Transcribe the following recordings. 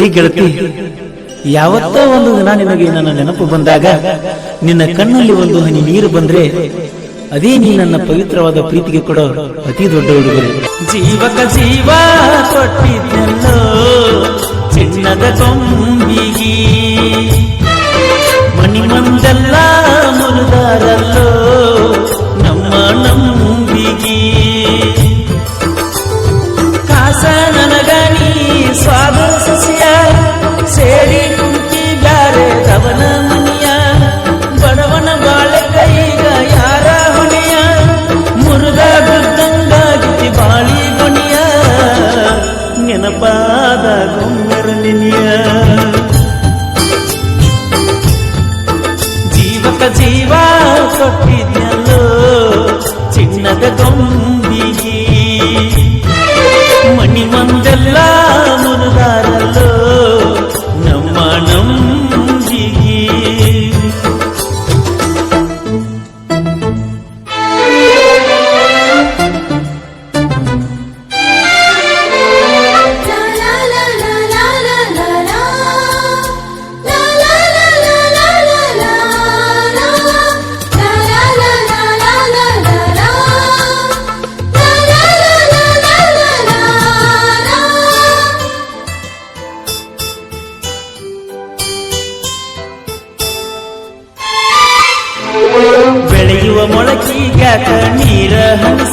ಈ ಗೆಳತಿ, ಯಾವತ್ತೋ ಒಂದು ದಿನ ನಿನಗೆ ನನ್ನ ನೆನಪು ಬಂದಾಗ ನಿನ್ನ ಕಣ್ಣಲ್ಲಿ ಒಂದು ಹನಿ ನೀರು ಬಂದ್ರೆ ಅದೇ ನೀ ನನ್ನ ಪವಿತ್ರವಾದ ಪ್ರೀತಿಗೆ ಕೊಡೋ ಅತಿ ದೊಡ್ಡ ಉಡುಗೊರೆ. ಜೀವಕ ಜೀವ ಕೊಟ್ಟಿದ್ದೆಲ್ಲೋ ನೆನಪಾದ ಗೊಮ್ಮರ ನೆನೆಯ ಜೀವಕ ಜೀವ ಕೊಟ್ಟಿದ್ಯಲ್ಲೋ ಚಿನ್ನದ ಗೊಂಬಿಗಿ ನೀರ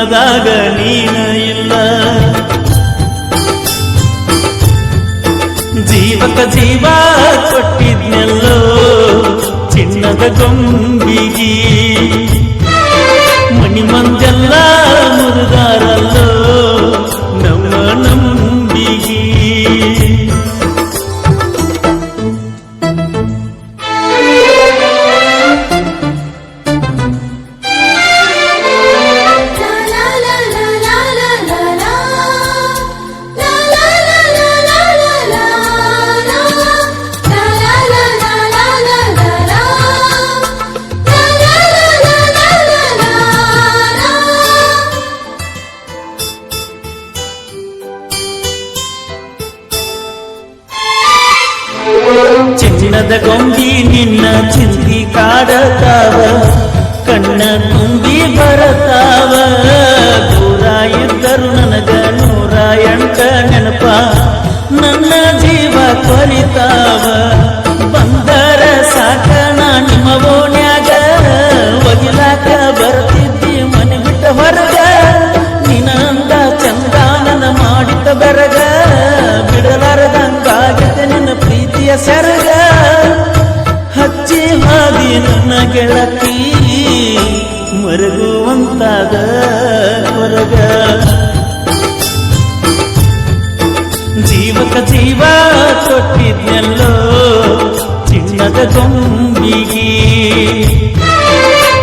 ಜೀವನದಾಗ ನೀನ ಇಲ್ಲ ಜೀವಕ ಜೀವ ಕೊಟ್ಟಿದ್ನೆಲ್ಲೋ ಚಿನ್ನದ ಗೊಂಬಿಗಿ ಚಿನ್ನದ ಗೊಂಬಿ ನಿನ್ನ ಚಿಂತಿ ಕಾಡತಾವ, ಕಣ್ಣ ತುಂಬಿ ಬರತಾವ. ದೂರ ಇದ್ದರು ನನಗ ನೂರ ಎಂಟ ನೆನಪ, ನನ್ನ ಜೀವ ಕೊರಿತಾವ. ನನ್ನ ಗೆಳತಿ ಮರಗುವಂತಾದ ಹೊರಗ. ಜೀವಕ ಜೀವ ಕೊಟ್ಟಿದ್ನೆಲ್ಲೋ ಚಿನ್ನದ ಗೊಂಬಿಗಿ.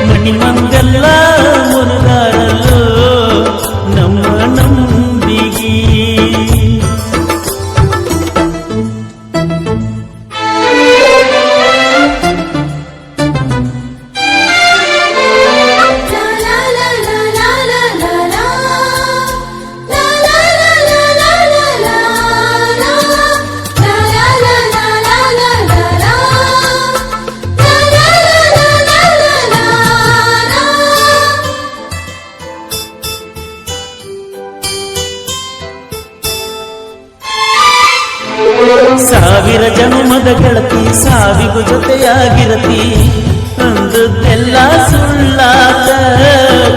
ಮಣಿ ಮಂದೆಲ್ಲ ಸಾವಿರ ಜನ್ಮದ ಗೆಳತಿ, ಸಾವಿಗೂ ಜೊತೆಯಾಗಿರತಿ. ಅಂದದ್ದೆಲ್ಲ ಸುಳ್ಳಾದ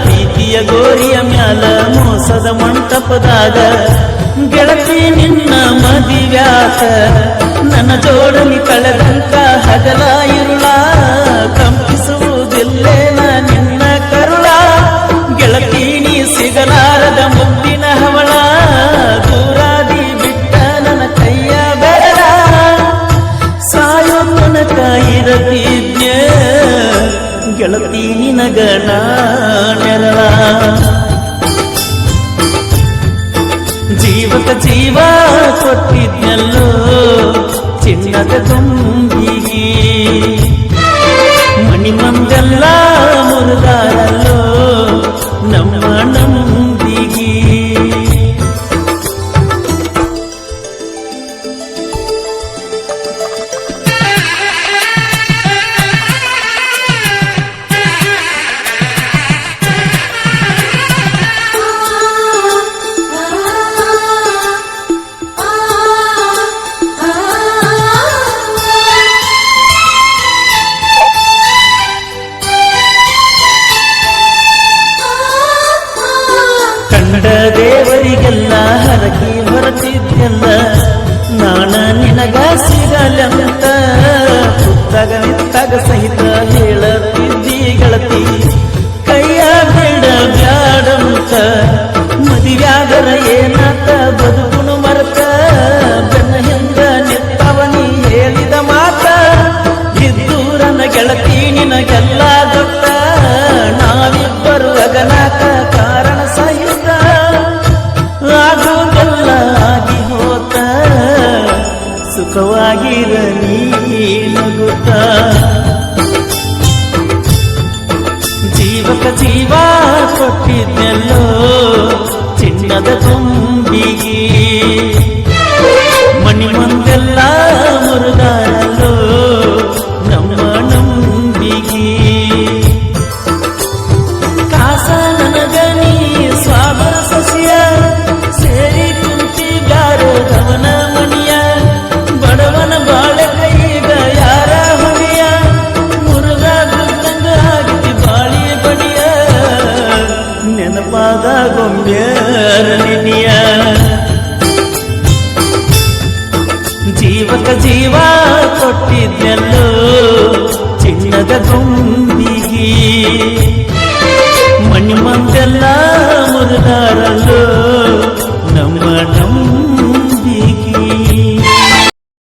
ಪ್ರೀತಿಯ ಗೋರಿಯ ಮ್ಯಾಲ ಮೋಸದ ಮಂಟಪದಾಗ. ಗೆಳತಿ, ನಿನ್ನ ಮದಿವ್ಯಾತ ನನ್ನ ಜೋಡಲಿ ಕಳೆದಂತ ಹಗಲ ಇರುಳ. ಕಂಪಿಸುವುದಿಲ್ಲೇನ ನಿನ್ನ ಕರುಳ. ಗೆಳತಿ, ನೀ ಸಿಗಲಾರದ ಮುದ್ದಿನ ಗೆಳತಿ ನಿನಗ ನಾ ನೆರಳ ಕಂಡ ದೇವರಿಗೆಲ್ಲ ಹರಕಿ ಹೊರತಿದ್ದೆಲ್ಲ ನಾಣ ನಿನಗ ಸಿಗಲಂತ. ಪುಸ್ತಕ ತಗ ಸಹಿತ ಹೇಳತಿದ್ದಿ ಗೆಳತಿ, ಕೈಯ ಬೇಡ ಬ್ಯಾಡಂತ. ಮದಿವ್ಯಾಗರ ಏನಾತ ಬದುಕುನು ಮರತ. ಬೆನ್ನ ಹಿಂದ ನಿತ್ತವನಿ ಹೇಳಿದ ಮಾತ, ಇದ್ದೂರನ ಗೆಳತಿ ನಿನಗೆಲ್ಲ ಜೀವಕ ಜೀವ ಕೊಟ್ಟಿದ್ದೆಲ್ಲೋ ಚಿನ್ನದ ತುಂಬಿಗೆ